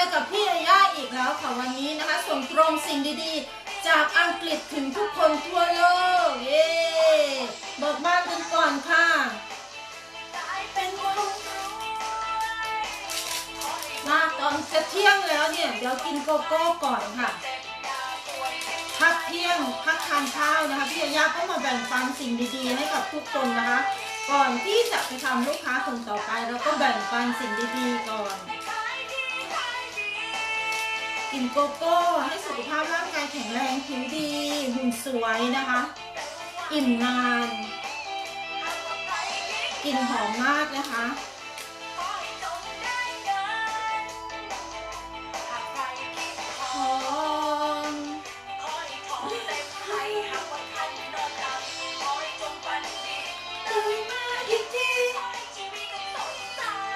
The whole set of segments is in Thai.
อกับพี่ยาย่าอีกแล้วค่ะวันนี้นะคะ ส่งตรงสิ่งดีๆ จากอังกฤษถึงทุกคนทั่วโลก เย้บิกบ้านกันก่อนค่ะมาตอนจะเที่ยงแล้วเนี่ย เดี๋ยวกินโกโก้ก่อนค่ะ พักเที่ยงพักทานข้าวนะคะ พี่ยาย่าก็มาแบ่งปันสิ่งดีๆ ให้กับทุกคนนะคะ ก่อนที่จะไปทำลูกค้าคนต่อไปเราก็แบ่งปันสิ่งดีๆก่อน กินโกโก้ให้สุขภาพร่างกายแข็งแรงผิวดีหุ่นสวยนะคะ อิ่มนานกลิ่นหอมมากนะคะหอม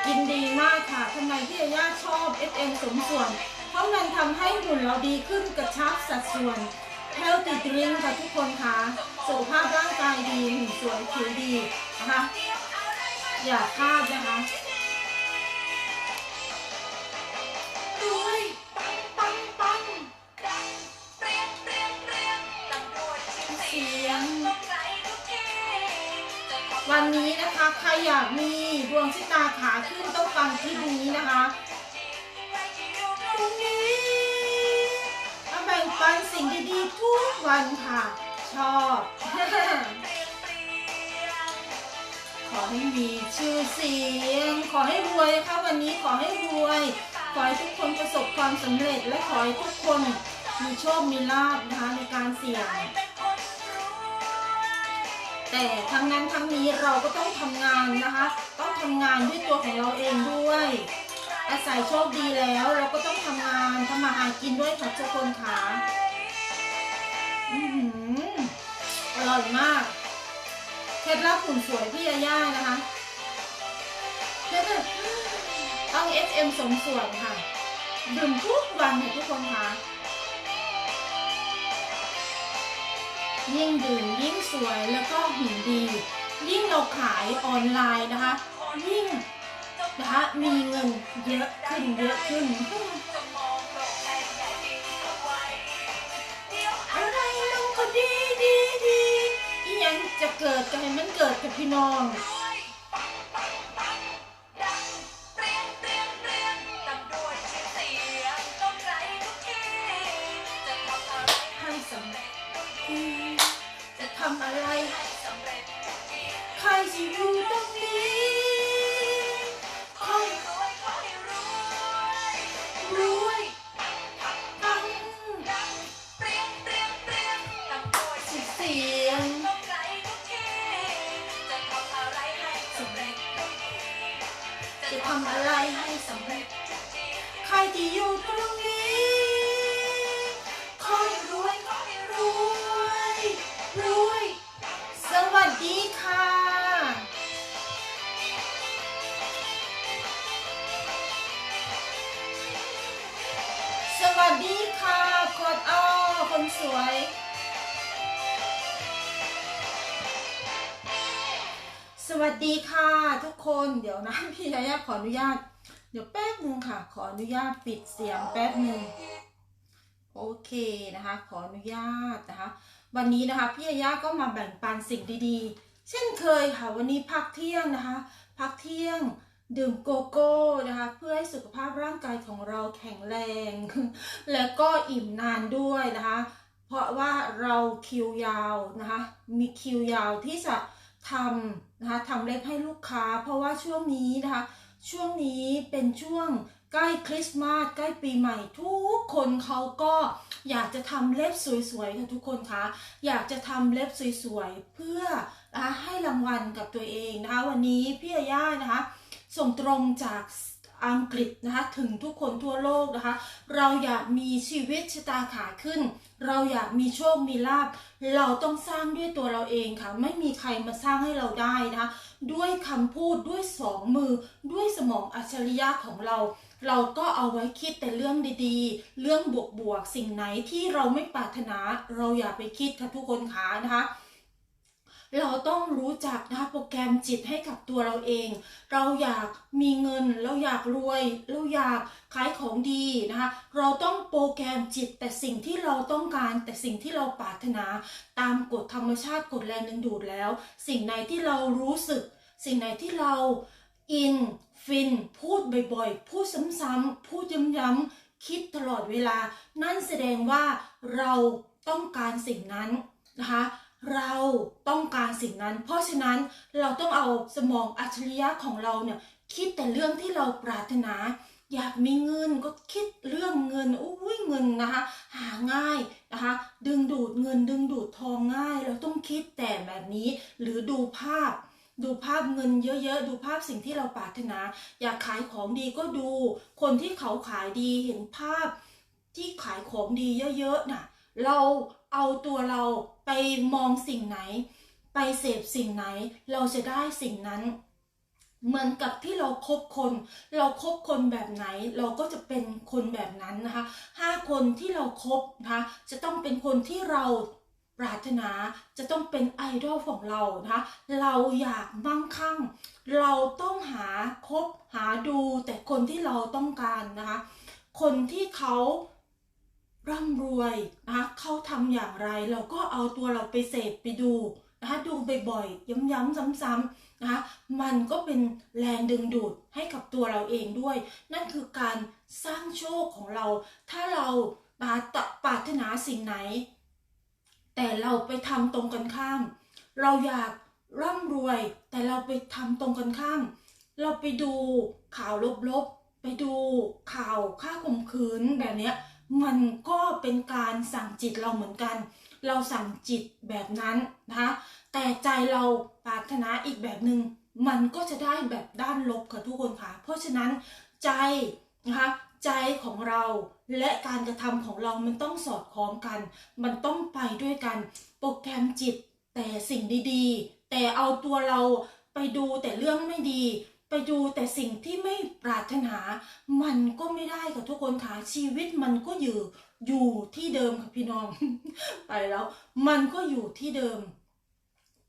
กินดีมากค่ะทำไมพี่ยาย่าชอบ SM สมส่วน ราะมันทำให้หุ่นเราดีขึ้นกระชับสัดส่วน Healthy Drink ค่ะทุกคนค่ะสุขภาพร่างกายดีหุ่นสวยผิวดีนะคะ อย่าพลาดนะคะด้วยปังปังปังเสียงต้องไกลทุกทีจะขอบวันนี้นะคะใครอยากมีดวงชิตาขาขึ้นต้องฟังคลิปนี้นะคะ แบ่งปันสิ่งดีๆทุกวันค่ะ ชอบ ขอให้มีชื่อเสียง ขอให้รวยค่ะวันนี้ขอให้รวย ขอให้ทุกคนประสบความสำเร็จ และขอให้ทุกคนมีโชค มีลาภนะคะในการเสี่ยง แต่ทั้งนั้นทั้งนี้เราก็ต้องทำงานนะคะ ต้องทำงานด้วยตัวของเราเองด้วย อาศัยโชคดีแล้ว เราก็ต้องทำงานทำมาหากินด้วยค่ะทุกคนค่ะอืออร่อยมากเคล็ดลับหุ่นสวยพี่ยาย่านะคะต้อง SM สมส่วนค่ะดื่มทุกวันค่ะทุกคนค่ะยิ่งดื่มยิ่งสวยแล้วก็หุ่นดี ยิ่งเราขายออนไลน์นะคะยิ่ง นะคะมีเงินเยอะขึ้นเยอะขึ้นองโลกแห่งใหญ่ดีเอาไว้เดี๋ยวอะไรมันก็ดีดีดีอีหยังจะเกิดก็ให้มันเกิดกับพี่น้องด้วยปังปังปังดังเปรี้ยงเปรี้ยงเปรี้ยงตำรวจชื่องต้องไกลทุกทีจะทำอะไรให้สำเร็จจะทำอะไรให้สำเร็จทุกทีใครจะอยู่ตรงนี้ วัสดีค่ะกดอ้อคนสวย สวัสดีค่ะทุกคนเดี๋ยวนะพี่ยายาขออนุญาต เดี๋ยวแป๊บนึงค่ะ ขออนุญาตปิดเสียงแป๊บนึงโอเคนะคะ ขออนุญาตนะคะ วันนี้นะคะพี่ยายาก็มาแบ่งปันสิ่งดีๆ เช่นเคยค่ะวันนี้พักเที่ยงนะคะ พักเที่ยง ดื่มโกโก้นะคะ เพื่อให้สุขภาพร่างกายของเราแข็งแรง แล้วก็อิ่มนานด้วยนะคะ เพราะว่าเราคิวยาวนะคะ มีคิวยาวที่จะทำนะคะทำเล็บให้ลูกค้า เพราะว่าช่วงนี้นะคะ ช่วงนี้เป็นช่วงใกล้คริสต์มาสใกล้ปีใหม่ทุกคนเขาก็อยากจะทำเล็บสวยๆค่ะทุกคนคะอยากจะทำเล็บสวยๆเพื่อให้รางวัลกับตัวเองนะคะ วันนี้พี่อาย่านะคะ ส่งตรงจากอังกฤษนะคะถึงทุกคนทั่วโลกนะคะ เราอยากมีชีวิตชะตาขาขึ้น เราอยากมีโชคมีลาภเราต้องสร้างด้วยตัวเราเองค่ะ ไม่มีใครมาสร้างให้เราได้นะคะ ด้วยคำพูดด้วยสองมือ ด้วยสมองอัจฉริยะของเรา เราก็เอาไว้คิดแต่เรื่องดีๆ เรื่องบวกๆ สิ่งไหนที่เราไม่ปรารถนา เราอย่าไปคิดค่ะทุกคนคะนะคะ เราต้องรู้จักนะคะโปรแกรมจิตให้กับตัวเราเอง เราอยากมีเงิน เราอยากรวย เราอยากขายของดีนะคะ เราต้องโปรแกรมจิตแต่สิ่งที่เราต้องการ แต่สิ่งที่เราปรารถนาตามกฎธรรมชาติกฎแรงดึงดูดแล้ว สิ่งไหนที่เรารู้สึก สิ่งไหนที่เราอินฟิน พูดบ่อยๆ พูดซ้ำๆพูดย้ำๆคิดตลอดเวลา นั่นแสดงว่าเราต้องการสิ่งนั้นนะคะ เราต้องการสิ่งนั้น เพราะฉะนั้นเราต้องเอาสมองอัจฉริยะของเราเนี่ยคิดแต่เรื่องที่เราปรารถนา อยากมีเงินก็คิดเรื่องเงินอุ้ยเงินนะคะหาง่ายนะคะดึงดูดเงินดึงดูดทองง่าย เราต้องคิดแต่แบบนี้ หรือดูภาพ ดูภาพเงินเยอะๆ ดูภาพสิ่งที่เราปรารถนา อยากขายของดีก็ดู คนที่เขาขายดีเห็นภาพที่ขายของดีเยอะๆน่ะเราเอาตัวเรา ไปมองสิ่งไหน ไปเสพสิ่งไหน เราจะได้สิ่งนั้นเหมือนกับที่เราครบคน เราครบคนแบบไหน เราก็จะเป็นคนแบบนั้นนะคะห้าคนที่เราครบนะคะจะต้องเป็นคนที่เราปรารถนาจะต้องเป็นไอดอลของเรานะคะเราอยากมั่งคั่ง เราต้องหาคบหาดูแต่คนที่เราต้องการนะคะ คนที่เขา ร่ำรวยนะคะเขาทำอย่างไร เราก็เอาตัวเราไปเสพไปดูนะคะดูบ่อยๆย้ำๆซ้ำๆนะคะมันก็เป็นแรงดึงดูดให้กับตัวเราเองด้วย นั่นคือการสร้างโชคของเรา ถ้าเรานะคะตปรารถนาสิ่งไหน แต่เราไปทำตรงกันข้าม เราอยากร่ำรวย แต่เราไปทำตรงกันข้าม เราไปดูข่าวลบๆ ไปดูข่าวฆ่าข่มขืนแบบเนี้ย มันก็เป็นการสั่งจิตเราเหมือนกัน เราสั่งจิตแบบนั้นนะคะแต่ใจเราปรารถนาอีกแบบหนึง่งมันก็จะได้แบบด้านลบค่ะทุกคนค่ะ เพราะฉะนั้นใจนะคะใจของเราและการกระทำของเรามันต้องสอดคล้องกัน มันต้องไปด้วยกัน โปรแกรมจิตแต่สิ่งดีๆ แต่เอาตัวเราไปดูแต่เรื่องไม่ดี ไปดูแต่สิ่งที่ไม่ปรารถนา มันก็ไม่ได้ค่ะทุกคนค่ะชีวิตมันก็อยู่อยู่ที่เดิมค่ะพี่น้อง ไปแล้ว มันก็อยู่ที่เดิม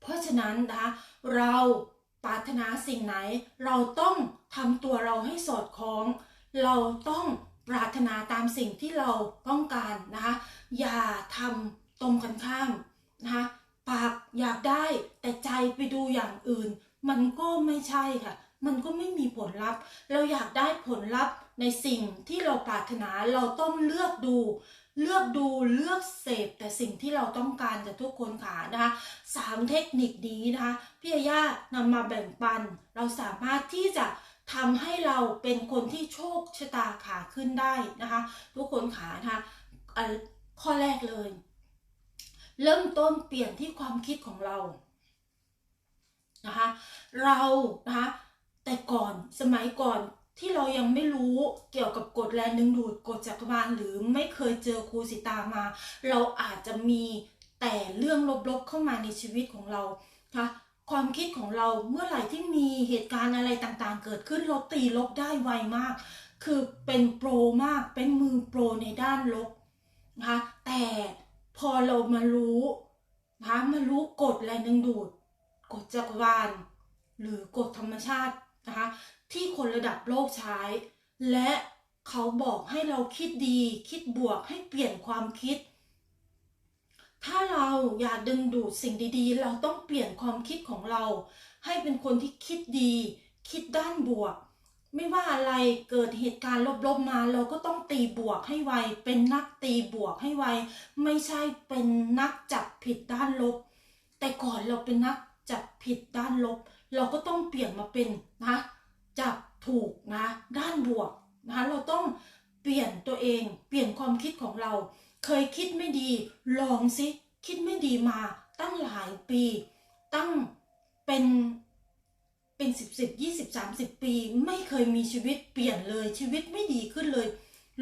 เพราะฉะนั้นนะคะเราปรารถนาสิ่งไหน เราต้องทำตัวเราให้สอดคล้อง เราต้องปรารถนาตามสิ่งที่เราต้องการนะคะอย่าทำตรงกันข้ามนะคะปากอยากได้แต่ใจไปดูอย่างอื่น มันก็ไม่ใช่ค่ะ มันก็ไม่มีผลลัพธ์ เราอยากได้ผลลัพธ์ในสิ่งที่เราปรารถนาเราต้องเลือกดู เลือกดูเลือกเสพแต่สิ่งที่เราต้องการจากทุกคนค่ะนะคะสามเทคนิคนี้นะคะพี่ย่านำมาแบ่งปัน เราสามารถที่จะทำให้เราเป็นคนที่โชคชะตาขาขึ้นได้นะคะ ทุกคนขานะคะอ่อข้อแรกเลย เริ่มต้นเปลี่ยนที่ความคิดของเรานะคะ เรานะคะ แต่ก่อนสมัยก่อนที่เรายังไม่รู้เกี่ยวกับกฎแรงดึงดูดกฎจักรวาลหรือไม่เคยเจอครูสิตามา เราอาจจะมีแต่เรื่องลบๆเข้ามาในชีวิตของเราค่ะความคิดของเราเมื่อไหร่ที่มีเหตุการณ์อะไรต่างๆ เกิดขึ้นเราตีลบได้ไวมาก คือเป็นโปรมากเป็นมือโปรในด้านลบนะคะแต่พอเรามารู้นะคะมารู้กฎแรงดึงดูดกฎจักรวาลหรือกฎธรรมชาติ นะคะที่คนระดับโลกใช้ และเขาบอกให้เราคิดดี คิดบวกให้เปลี่ยนความคิด ถ้าเราอยากดึงดูดสิ่งดีๆ เราต้องเปลี่ยนความคิดของเรา ให้เป็นคนที่คิดดี คิดด้านบวก ไม่ว่าอะไรเกิดเหตุการณ์ลบๆมา เราก็ต้องตีบวกให้ไว เป็นนักตีบวกให้ไว ไม่ใช่เป็นนักจับผิดด้านลบ แต่ก่อนเราเป็นนักจับผิดด้านลบ เราก็ต้องเปลี่ยนมาเป็นนะจับถูกนะด้านบวกนะเราต้องเปลี่ยนตัวเอง เปลี่ยนความคิดของเรา เคยคิดไม่ดีลองสิคิดไม่ดีมาตั้งหลายปี ตั้งเป็นเป็นสิบสิบยี่สิบสามสิบปี ไม่เคยมีชีวิตเปลี่ยนเลยชีวิตไม่ดีขึ้นเลย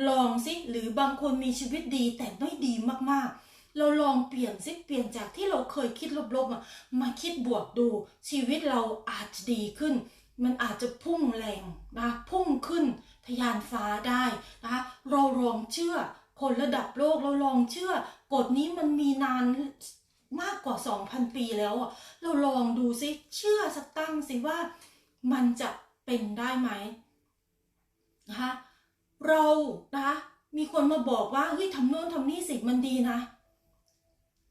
ลองสิหรือบางคนมีชีวิตดีแต่ไม่ดีมากๆ เราลองเปลี่ยนสิเปลี่ยนจากที่เราเคยคิดลบๆอะมาคิดบวกดู ชีวิตเราอาจจะดีขึ้น มันอาจจะพุ่งแรงนะพุ่งขึ้นทะยานฟ้าได้นะคะเราลองเชื่อคนระดับโลกเราลองเชื่อกฎนี้มันมีนานมากกว่า 2,000 ปีแล้วอะเราลองดูซิเชื่อสักตั้งสิว่ามันจะเป็นได้ไหมนะคะเรานะคะมีคนมาบอกว่าเฮ้ยทำโน่นทำนี่สิมันดีนะ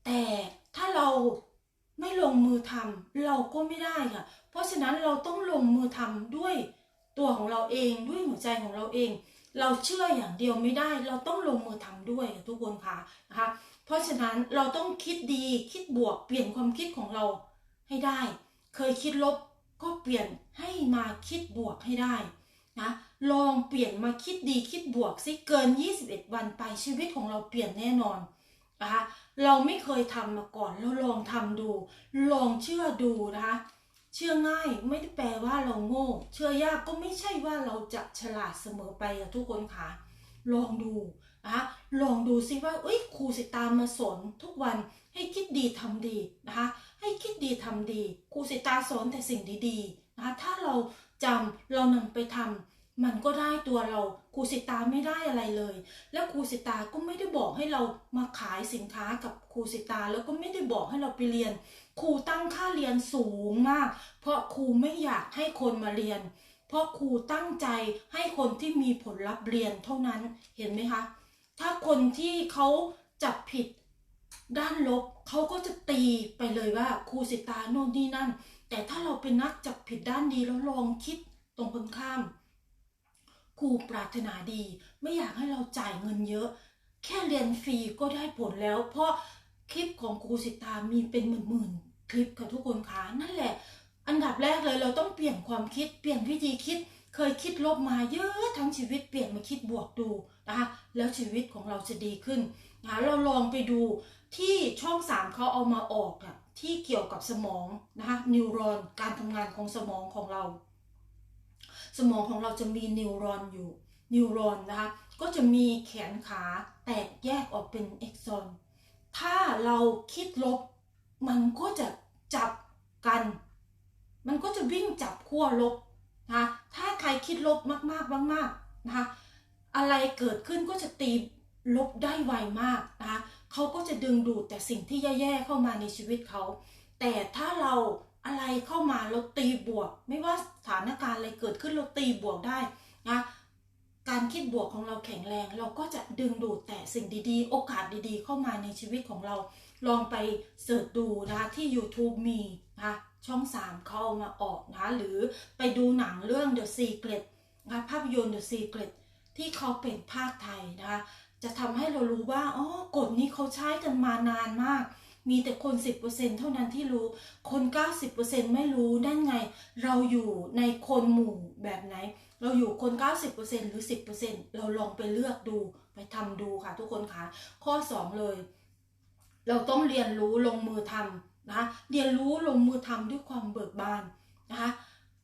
แต่ถ้าเราไม่ลงมือทำเราก็ไม่ได้ค่ะ เพราะฉะนั้นเราต้องลงมือทำด้วยตัวของเราเองด้วยหัวใจของเราเอง เราเชื่ออย่างเดียวไม่ได้ เราต้องลงมือทำด้วยค่ะทุกคนค่ะนะคะ เพราะฉะนั้นเราต้องคิดดีคิดบวกเปลี่ยนความคิดของเราให้ได้ เคยคิดลบก็เปลี่ยนให้มาคิดบวกให้ได้นะลองเปลี่ยนมาคิดดีคิดบวกสิเกิน 21 วันไปชีวิตของเราเปลี่ยนแน่นอน นะคะเราไม่เคยทำมาก่อนเราลองทำดู ลองเชื่อดูนะคะเชื่อง่ายไม่ได้แปลว่าเราโง่ เชื่อยากก็ไม่ใช่ว่าเราจะฉลาดเสมอไปอะทุกคนค่ะ ลองดูนะคะลองดูซิว่าเอ้ยครูสิตามมาสอนทุกวันให้คิดดีทำดีนะคะให้คิดดีทำดีครูสิตาสอนแต่สิ่งดีๆนะคะถ้าเราจำเรานำไปทำ มันก็ได้ตัวเราครูสิตาไม่ได้อะไรเลย แล้วครูสิตาก็ไม่ได้บอกให้เรามาขายสินค้ากับครูสิตาแล้วก็ไม่ได้บอกให้เราไปเรียน ครูตั้งค่าเรียนสูงมาก เพราะครูไม่อยากให้คนมาเรียน เพราะครูตั้งใจให้คนที่มีผลลัพธ์เรียนเท่านั้นเห็นไหมคะ ถ้าคนที่เขาจับผิดด้านลบเขาก็จะตีไปเลยว่าครูสิตาโน่นนี่นั่น แต่ถ้าเราเป็นนักจับผิดด้านดีแล้วลองคิดตรงกันข้าม ครูปรารถนาดี ไม่อยากให้เราจ่ายเงินเยอะ แค่เรียนฟรีก็ได้ผลแล้ว เพราะคลิปของครูสิตามีเป็นหมื่นๆคลิปค่ะทุกคนคะนั่นแหละ อันดับแรกเลยเราต้องเปลี่ยนความคิดเปลี่ยนวิธีคิด เคยคิดลบมาเยอะทั้งชีวิตเปลี่ยนมาคิดบวกดูนะคะแล้วชีวิตของเราจะดีขึ้นนะคะเราลองไปดูที่ช่องสามเขาเอามาออกอะที่เกี่ยวกับสมองนะคะนิวรอนการทำงานของสมองของเรา สมองของเราจะมีนิวรอนอยู่ นิวรอนนะคะ ก็จะมีแขนขาแตกแยกออกเป็นเอ็กซอน ถ้าเราคิดลบ มันก็จะจับกัน มันก็จะวิ่งจับขั้วลบนะคะถ้าใครคิดลบมากๆมากๆนะคะ อะไรเกิดขึ้นก็จะตีลบได้ไวมากนะคะเขาก็จะดึงดูดแต่สิ่งที่แย่ๆเข้ามาในชีวิตเขา แต่ถ้าเรา อะไรเข้ามาเราตีบวก ไม่ว่าสถานการณ์อะไรเกิดขึ้นเราตีบวกได้นะการคิดบวกของเราแข็งแรง เราก็จะดึงดูดแต่สิ่งดีๆ โอกาสดีๆ เข้ามาในชีวิตของเราลองไปเสิร์ชดูนะคะที่ YouTube มีนะคะช่อง 3 เขาเอามาออกนะคะหรือไปดูหนังเรื่อง The Secret นะคะภาพยนตร์ The Secret ที่เขาเป็นภาคไทยนะคะจะทำให้เรารู้ว่าอ๋อกฎนี้เขาใช้กันมานานมาก มีแต่คน 10%เท่านั้นที่รู้ คน 90%ไม่รู้นั่นไง เราอยู่ในคนหมู่แบบไหน เราอยู่คน 90%หรือ 10%เราลองไปเลือกดูไปทำดูค่ะทุกคนคะข้อ 2 เลย เราต้องเรียนรู้ลงมือทำนะคะเรียนรู้ลงมือทำด้วยความเบิกบานนะคะ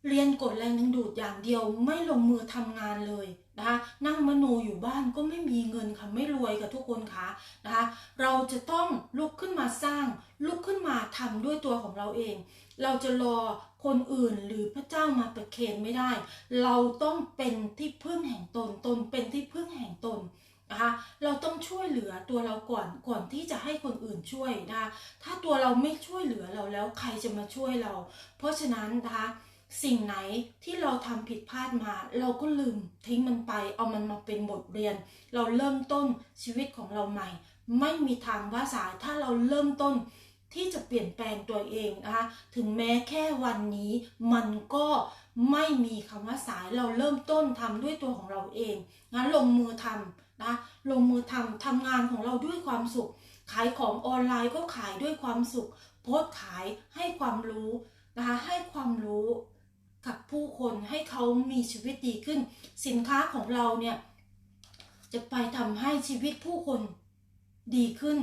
เรียนกดแรงดึงดูดอย่างเดียวไม่ลงมือทำงานเลย นะคะ นั่งมโนอยู่บ้านก็ไม่มีเงินค่ะไม่รวยค่ะทุกคนคะนะคะ เราจะต้องลุกขึ้นมาสร้าง ลุกขึ้นมาทำด้วยตัวของเราเอง เราจะรอคนอื่นหรือพระเจ้ามาประเคนไม่ได้ เราต้องเป็นที่พึ่งแห่งตนตนเป็นที่พึ่งแห่งตนนะคะเราต้องช่วยเหลือตัวเราก่อนก่อนที่จะให้คนอื่นช่วยนะคะถ้าตัวเราไม่ช่วยเหลือเราแล้วใครจะมาช่วยเรา เพราะฉะนั้นนะคะ สิ่งไหนที่เราทำผิดพลาดมา เราก็ลืมทิ้งมันไป เอามันมาเป็นบทเรียน เราเริ่มต้นชีวิตของเราใหม่ ไม่มีทางว่าสายถ้าเราเริ่มต้นที่จะเปลี่ยนแปลงตัวเองนะคะถึงแม้แค่วันนี้มันก็ไม่มีคำว่าสายเราเริ่มต้นทำด้วยตัวของเราเองงั้นลงมือทำนะลงมือทำทำงานของเราด้วยความสุข ขายของออนไลน์ก็ขายด้วยความสุข โพสขายให้ความรู้นะคะให้ความรู้ กับผู้คนให้เขามีชีวิตดีขึ้น สินค้าของเราเนี่ยจะไปทำให้ชีวิตผู้คนดีขึ้น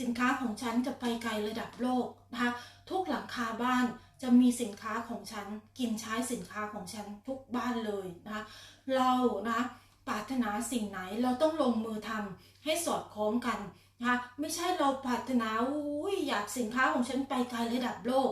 สินค้าของฉันจะไปไกลระดับโลกนะคะทุกหลังคาบ้านจะมีสินค้าของฉัน กินใช้สินค้าของฉันทุกบ้านเลยนะคะเรานะปรารถนาสิ่งไหนเราต้องลงมือทำให้สอดคล้องกันนะคะไม่ใช่เราปรารถนาอุ้ยอยากสินค้าของฉันไปไกลระดับโลก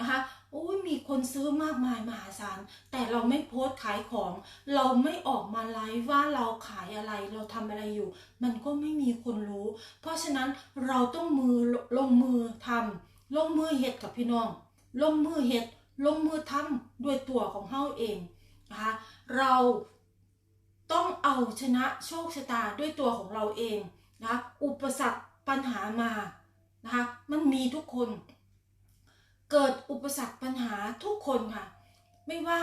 นะคะ โอ้ยมีคนซื้อมากมายมหาศาลแต่เราไม่โพสต์ขายของ เราไม่ออกมาไลฟ์ว่าเราขายอะไรเราทำอะไรอยู่ มันก็ไม่มีคนรู้ เพราะฉะนั้นเราต้องมือลงมือทำลงมือเฮ็ดกับพี่น้อง ลงมือเฮ็ดลงมือทำด้วยตัวของเฮาเองนะคะเราต้องเอาชนะโชคชะตาด้วยตัวของเราเองนะะอุปสรรคปัญหามานะคะมันมีทุกคน เกิดอุปสรรคปัญหาทุกคนค่ะ ไม่ว่า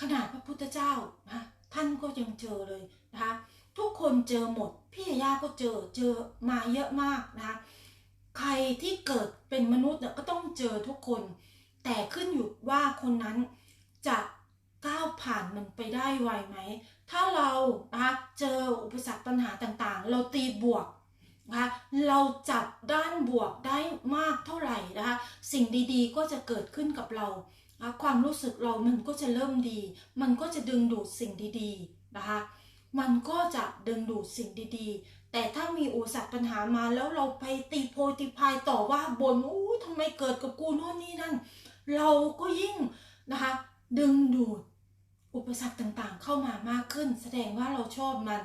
ขนาดพระพุทธเจ้านะท่านก็ยังเจอเลยนะคะทุกคนเจอหมด พี่ยาก็เจอเจอมาเยอะมากนะคะใครที่เกิดเป็นมนุษย์เนี่ยก็ต้องเจอทุกคน แต่ขึ้นอยู่ว่าคนนั้นจะก้าวผ่านมันไปได้ไวไหม ถ้าเรานะคะเจออุปสรรคปัญหาต่างๆ เราตีบวก นะคะเราจับด้านบวกได้มากเท่าไหร่นะคะสิ่งดีๆก็จะเกิดขึ้นกับเรานะคะความรู้สึกเรามันก็จะเริ่มดี มันก็จะดึงดูดสิ่งดีๆนะคะมันก็จะดึงดูดสิ่งดีๆ แต่ถ้ามีอุปสรรคปัญหามาแล้วเราไปตีโพยตีพายต่อว่าบนอู้ทำไมเกิดกับกูโน่นนี่นั่น เราก็ยิ่งนะคะดึงดูด อุปสรรคต่างๆ เข้ามามากขึ้น แสดงว่าเราชอบมัน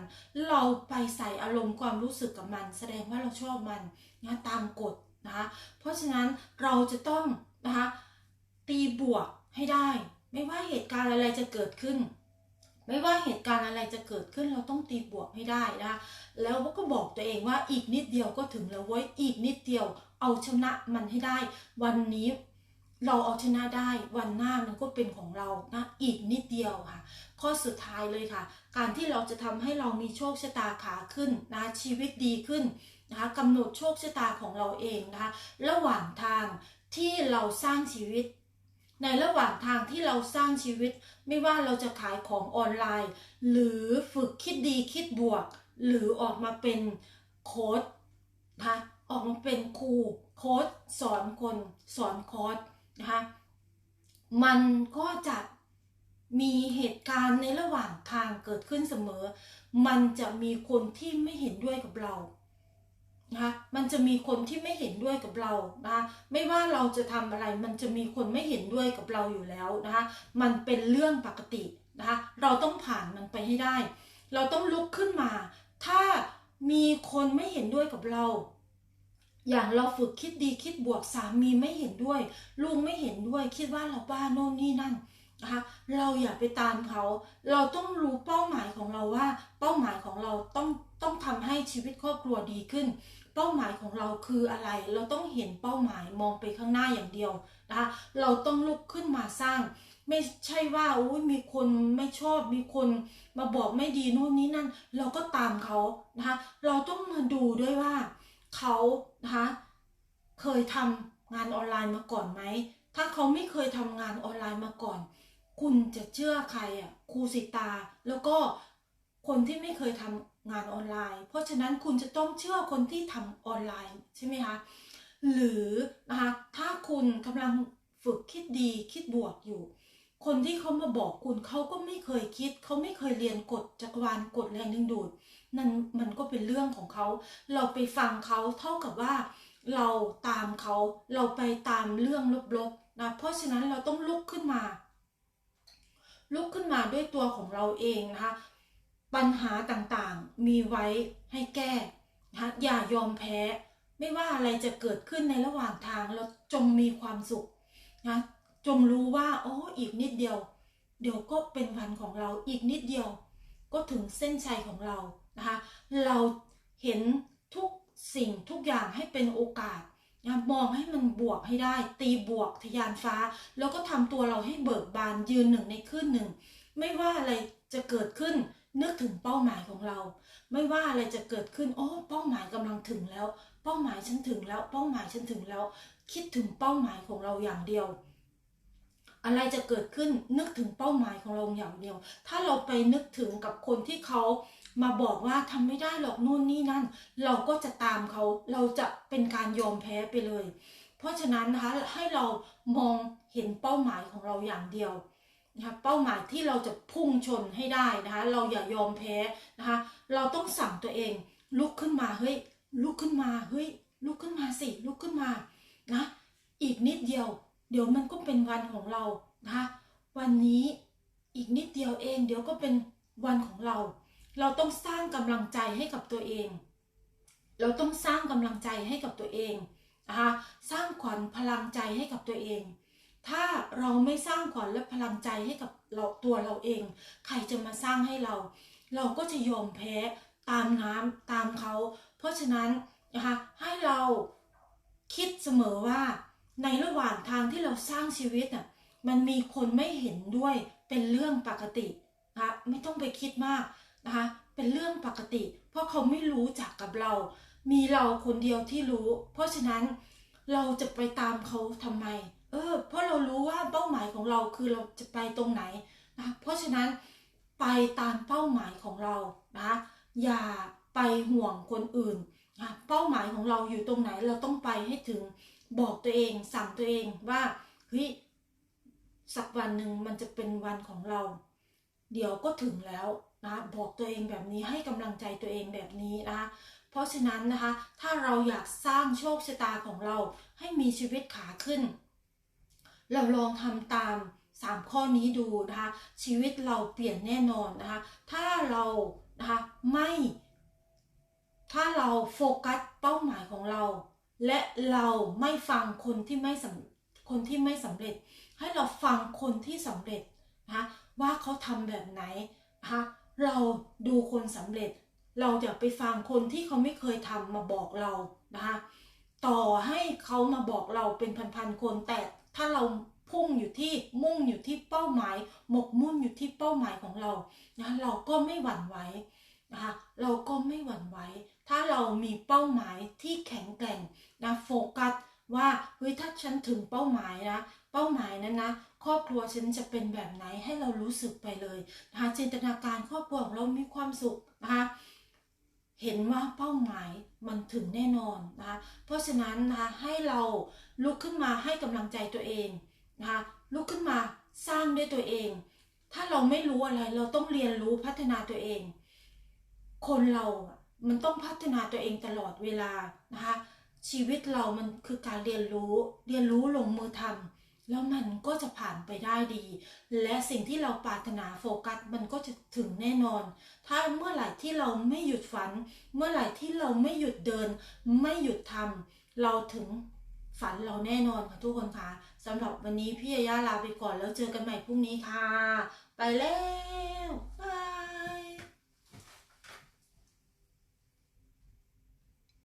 เราไปใส่อารมณ์ความรู้สึกกับมัน แสดงว่าเราชอบมันนะตามกฎนะคะเพราะฉะนั้นเราจะต้องนะคะตีบวกให้ได้ ไม่ว่าเหตุการณ์อะไรจะเกิดขึ้น ไม่ว่าเหตุการณ์อะไรจะเกิดขึ้นเราต้องตีบวกให้ได้นะคะแล้วก็บอกตัวเองว่าอีกนิดเดียวก็ถึงแล้วเว้ยอีกนิดเดียวเอาชนะมันให้ได้ วันนี้ เราเอาชนะได้วันหน้ามันก็เป็นของเรานะอีกนิดเดียวค่ะ ข้อสุดท้ายเลยค่ะ การที่เราจะทำให้เรามีโชคชะตาขาขึ้นนะชีวิตดีขึ้นนะคะกำหนดโชคชะตาของเราเองนะคะระหว่างทางที่เราสร้างชีวิต ในระหว่างทางที่เราสร้างชีวิต ไม่ว่าเราจะขายของออนไลน์ หรือฝึกคิดดีคิดบวก หรือออกมาเป็นโค้ดนะคะออกมาเป็นครูโค้ดสอนคนสอนคอร์ส นะคะมันก็จะมีเหตุการณ์ในระหว่างทางเกิดขึ้นเสมอ มันจะมีคนที่ไม่เห็นด้วยกับเรานะคะมันจะมีคนที่ไม่เห็นด้วยกับเรานะคะไม่ว่าเราจะทำอะไร มันจะมีคนไม่เห็นด้วยกับเราอยู่แล้วนะคะมันเป็นเรื่องปกตินะคะเราต้องผ่านมันไปให้ได้ เราต้องลุกขึ้นมา ถ้ามีคนไม่เห็นด้วยกับเรา อย่างเราฝึกคิดดีคิดบวกสามีไม่เห็นด้วย ลูกไม่เห็นด้วย คิดว่าเราบ้าโน่นนี่นั่นนะคะเราอย่าไปตามเขา เราต้องรู้เป้าหมายของเราว่า เป้าหมายของเราต้องต้องทำให้ชีวิตครอบครัวดีขึ้น เป้าหมายของเราคืออะไร เราต้องเห็นเป้าหมายมองไปข้างหน้าอย่างเดียวนะคะเราต้องลุกขึ้นมาสร้าง ไม่ใช่ว่าอุ้ยมีคนไม่ชอบมีคนมาบอกไม่ดีโน่นนี้นั่น เราก็ตามเขานะคะเราต้องมาดูด้วยว่า เขานะคะเคยทำงานออนไลน์มาก่อนไหม ถ้าเขาไม่เคยทำงานออนไลน์มาก่อน คุณจะเชื่อใครอะครูสิตา แล้วก็คนที่ไม่เคยทำงานออนไลน์ เพราะฉะนั้นคุณจะต้องเชื่อคนที่ทำออนไลน์ใช่ไหมคะหรือนะคะถ้าคุณกำลังฝึกคิดดีคิดบวกอยู่ คนที่เขามาบอกคุณเขาก็ไม่เคยคิด เขาไม่เคยเรียนกฎจักรวาลกฎแรงดึงดูด นั่นมันก็เป็นเรื่องของเขา เราไปฟังเขาเท่ากับว่าเราตามเขาเราไปตามเรื่องลบๆนะเพราะฉะนั้นเราต้องลุกขึ้นมา ลุกขึ้นมาด้วยตัวของเราเองนะคะปัญหาต่างๆมีไว้ให้แก้นะคะอย่ายอมแพ้ ไม่ว่าอะไรจะเกิดขึ้นในระหว่างทางเราจงมีความสุขนะจงรู้ว่าโอ้อีกนิดเดียว เดี๋ยวก็เป็นวันของเราอีกนิดเดียว ก็ถึงเส้นชัยของเรา นะคะเราเห็นทุกสิ่งทุกอย่างให้เป็นโอกาสนะมองให้มันบวกให้ได้ ตีบวกทยานฟ้า แล้วก็ทำตัวเราให้เบิกบานยืนหนึ่งในคลื่นหนึ่ง ไม่ว่าอะไรจะเกิดขึ้นนึกถึงเป้าหมายของเรา ไม่ว่าอะไรจะเกิดขึ้นโอ้เป้าหมายกำลังถึงแล้ว เป้าหมายฉันถึงแล้ว เป้าหมายฉันถึงแล้ว คิดถึงเป้าหมายของเราอย่างเดียว อะไรจะเกิดขึ้นนึกถึงเป้าหมายของเราอย่างเดียว ถ้าเราไปนึกถึงกับคนที่เขา มาบอกว่าทำไม่ได้หรอกนู่นนี่นั่น เราก็จะตามเขาเราจะเป็นการยอมแพ้ไปเลย เพราะฉะนั้นนะคะให้เรามองเห็นเป้าหมายของเราอย่างเดียวนะคะเป้าหมายที่เราจะพุ่งชนให้ได้นะคะเราอย่ายอมแพ้นะคะเราต้องสั่งตัวเอง ลุกขึ้นมาเฮ้ยลุกขึ้นมาเฮ้ยลุกขึ้นมาสิลุกขึ้นมานะอีกนิดเดียว เดี๋ยวมันก็เป็นวันของเรานะคะวันนี้อีกนิดเดียวเอง เดี๋ยวก็เป็นวันของเรา เราต้องสร้างกำลังใจให้กับตัวเอง เราต้องสร้างกำลังใจให้กับตัวเองนะคะสร้างขวัญพลังใจให้กับตัวเอง ถ้าเราไม่สร้างขวัญและพลังใจให้กับเราตัวเราเอง ใครจะมาสร้างให้เรา เราก็จะยอมแพ้ตามน้ำตามเขา เพราะฉะนั้นนะคะให้เราคิดเสมอว่าในระหว่างทางที่เราสร้างชีวิตน่ะมันมีคนไม่เห็นด้วยเป็นเรื่องปกตินะคะไม่ต้องไปคิดมาก นะคะเป็นเรื่องปกติ เพราะเขาไม่รู้จักกับเรา มีเราคนเดียวที่รู้ เพราะฉะนั้นเราจะไปตามเขาทำไม เออ เพราะเรารู้ว่าเป้าหมายของเราคือเราจะไปตรงไหนนะคะเพราะฉะนั้นไปตามเป้าหมายของเรานะะอย่าไปห่วงคนอื่นนะเป้าหมายของเราอยู่ตรงไหนเราต้องไปให้ถึงบอกตัวเอง สั่งตัวเองว่าเฮ้ยสักวันหนึ่งมันจะเป็นวันของเรา เดี๋ยวก็ถึงแล้ว นะบอกตัวเองแบบนี้ให้กำลังใจตัวเองแบบนี้นะคะเพราะฉะนั้นนะคะ ถ้าเราอยากสร้างโชคชะตาของเราให้มีชีวิตขาขึ้น เราลองทำตาม 3 ข้อนี้ดูนะคะ ชีวิตเราเปลี่ยนแน่นอนนะคะ ถ้าเรานะคะไม่ ถ้าเราโฟกัสเป้าหมายของเรา และเราไม่ฟังคนที่ไม่สำคนที่ไม่สำเร็จ ให้เราฟังคนที่สำเร็จนะคะว่าเขาทำแบบไหนนะคะ เราดูคนสำเร็จ เราอย่าไปฟังคนที่เขาไม่เคยทำมาบอกเรานะคะต่อให้เขามาบอกเราเป็นพันๆคนแต่ถ้าเราพุ่งอยู่ที่มุ่งอยู่ที่เป้าหมาย หมกมุ่นอยู่ที่เป้าหมายของเรานะเราก็ไม่หวั่นไหวนะคะเราก็ไม่หวั่นไหวถ้าเรามีเป้าหมายที่แข็งแกร่งนะโฟกัสว่าเฮ้ยถ้าฉันถึงเป้าหมายนะ เป้าหมายนั้นนะ ครอบครัวฉันจะเป็นแบบไหนให้เรารู้สึกไปเลยนะคะจินตนาการครอบครัวของเรามีความสุขนะคะเห็นว่าเป้าหมายมันถึงแน่นอนนะคะเพราะฉะนั้นนะคะให้เราลุกขึ้นมาให้กำลังใจตัวเองนะคะลุกขึ้นมาสร้างด้วยตัวเอง ถ้าเราไม่รู้อะไรเราต้องเรียนรู้พัฒนาตัวเอง คนเรา มันต้องพัฒนาตัวเองตลอดเวลานะคะชีวิตเรามันคือการเรียนรู้ เรียนรู้ลงมือทำ แล้วมันก็จะผ่านไปได้ดี และสิ่งที่เราปรารถนาโฟกัสมันก็จะถึงแน่นอน ถ้าเมื่อไหร่ที่เราไม่หยุดฝัน เมื่อไหร่ที่เราไม่หยุดเดิน ไม่หยุดทำเราถึงฝันเราแน่นอนค่ะทุกคนค่ะสำหรับวันนี้พี่ยาย่าลาไปก่อนแล้วเจอกันใหม่พรุ่งนี้ค่ะ ไปแล้วบาย